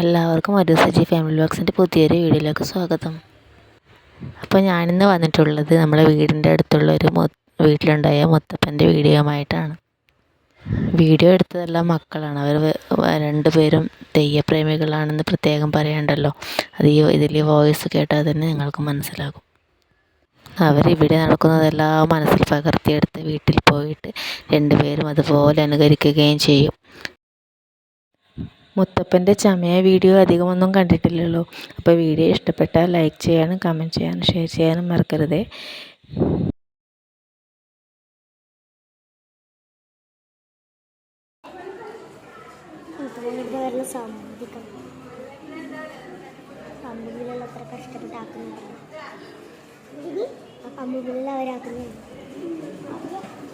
എല്ലാവർക്കും ഒരു സജി ഫാമിലി ബോക്സിന്റെ പുതിയൊരു വീഡിയോയിലേക്ക് സ്വാഗതം. അപ്പോൾ ഞാനിന്ന് വന്നിട്ടുള്ളത് നമ്മുടെ വീടിന്റെ അടുത്തുള്ള ഒരു വീട്ടിലുണ്ടായ മുത്തപ്പന്റെ വീഡിയോയുമായിട്ടാണ്. വീഡിയോ എടുത്തതെല്ലാം മക്കളാണ്. അവർ രണ്ടുപേരും തെയ്യപ്രേമികളാണെന്ന് പ്രത്യേകം പറയണ്ടല്ലോ. അത് ഈ ഇതിൽ വോയിസ് കേട്ടാൽ തന്നെ നിങ്ങൾക്ക് മനസ്സിലാകും. അവരിവിടെ നടക്കുന്നതെല്ലാം മനസ്സിൽ പകർത്തിയെടുത്ത് വീട്ടിൽ പോയിട്ട് രണ്ടുപേരും അതുപോലെ അനുകരിക്കുകയും ചെയ്യും. മുത്തപ്പന്റെ ചമയ വീഡിയോ അധികമൊന്നും കണ്ടിട്ടില്ലല്ലോ. അപ്പോൾ വീഡിയോ ഇഷ്ടപ്പെട്ടാൽ ലൈക്ക് ചെയ്യാനും കമന്റ് ചെയ്യാനും ഷെയർ ചെയ്യാനും മറക്കരുതേ.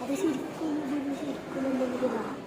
അത് ശരിക്കും ശരിക്കും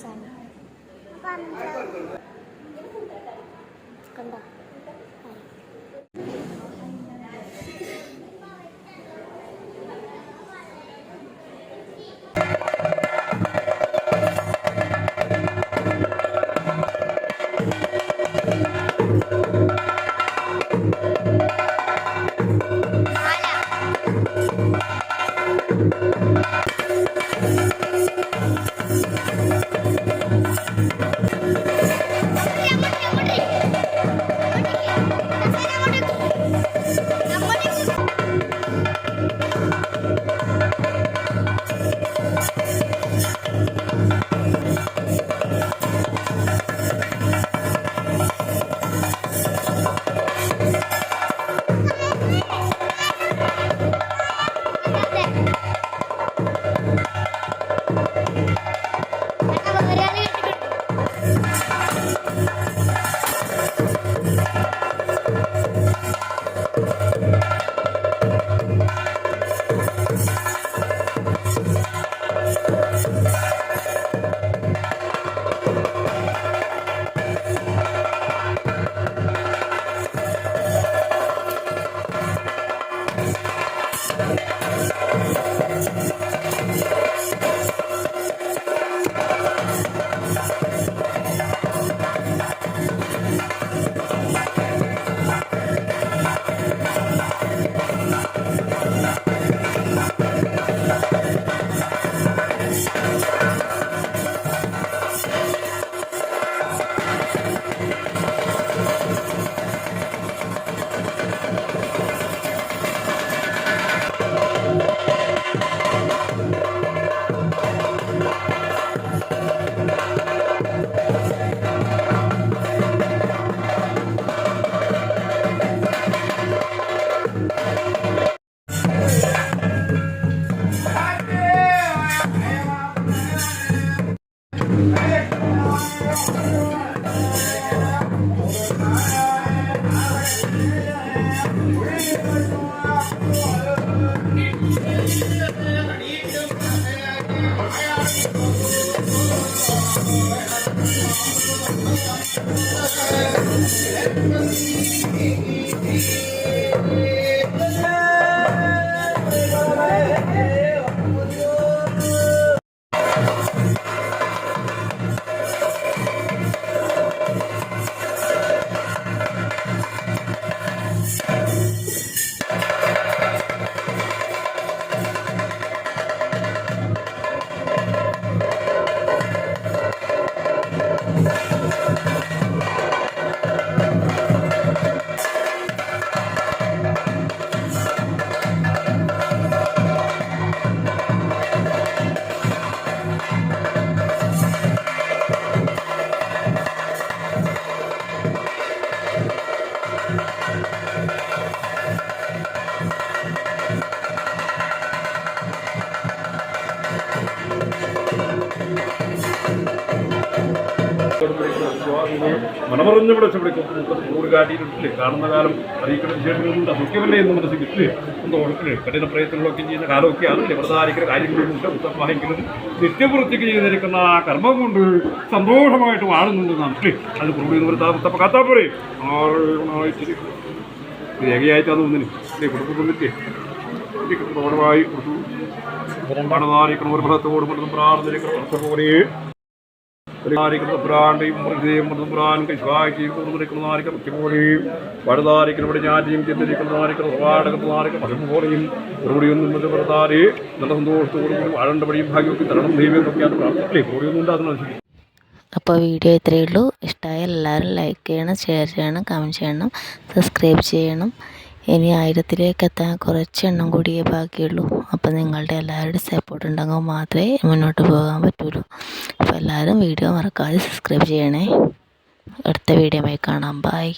sana kentang Música മണമറിഞ്ഞ വിളിച്ചവിളിക്കും കൂട് കാട്ടിയിട്ടില്ലേ കാണുന്ന കാലം അറിയിക്കുന്ന വിശേഷങ്ങളുണ്ട് അതൊക്കെയല്ലേ എന്ന് മനസ്സിൽ കിട്ടില്ലേ ഒന്ന് ഓർക്കില്ലേ കഠിന പ്രയത്നങ്ങളൊക്കെ ചെയ്യുന്ന കാലമൊക്കെയാണ്. വ്രതാരിക്കുന്ന കാര്യങ്ങളുണ്ട്. ഉത്തമവാഹിക്കലും നിത്യവൃത്തിക്ക് ചെയ്തിരിക്കുന്ന ആ കർമ്മം കൊണ്ട് സന്തോഷമായിട്ട് വാഴുന്നുണ്ട് നാം. അല്ലേ? അത് പ്രഭു വൃത്താ കാത്താ പോരെ ആയിട്ട് രേഖയായിട്ടാണ് ഒന്നിന് അല്ലേ കുടുംബം വന്നിട്ടേ കുടുംബമായി കൊടുത്തു പണതാരിക്കണം ഒരു ഫലത്തോട് മൃതം പ്രാർത്ഥനിക്കണം പോലെ ഭാഗ്യമൊക്കെ തരണം അപ്പോൾ വീഡിയോ ഇത്രയേ ഉള്ളൂ. ഇഷ്ടമായ എല്ലാവരും ലൈക്ക് ചെയ്യണം ഷെയർ ചെയ്യണം കമന്റ് ചെയ്യണം സബ്സ്ക്രൈബ് ചെയ്യണം. ഇനി ആയിരത്തിലേക്ക് എത്താൻ കുറച്ച് എണ്ണം കൂടിയേ ബാക്കിയുള്ളൂ. അപ്പം നിങ്ങളുടെ എല്ലാവരുടെ സപ്പോർട്ട് ഉണ്ടെങ്കിൽ മാത്രമേ മുന്നോട്ട് പോകാൻ പറ്റുള്ളൂ. അപ്പോൾ എല്ലാവരും വീഡിയോ മറക്കാതെ സബ്സ്ക്രൈബ് ചെയ്യണേ. അടുത്ത വീഡിയോയുമായി കാണാം. ബൈ